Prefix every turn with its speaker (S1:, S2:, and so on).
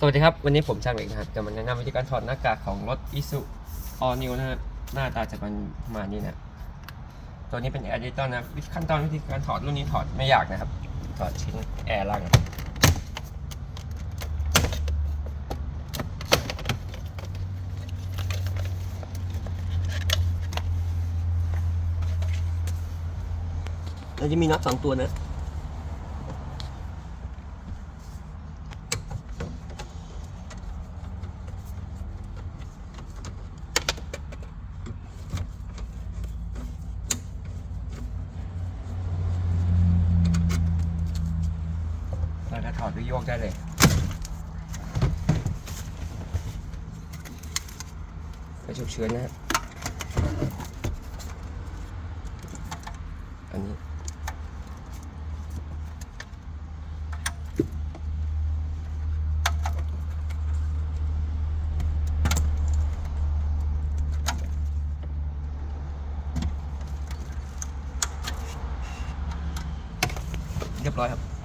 S1: สวัสดีครับ วันนี้ผมช่างเหล็กนะครับจะมาแนะนำวิธีการถอดหน้ากากของรถ i s u All New นะครับหน้าตาจะเป็นประมาณนี้นะตัวนี้เป็น Air Editor นะขั้นตอนวิธีการถอดรุ่นนี้ถอดไม่ยากนะครับ ถอดชิ้นแอร์ล่างเราจะมีน็อตสองตัวนะ เราจะถอดด้วยโยกได้เลยไปฉุกเฉินนะฮะอันนี้เรียบร้อยครับ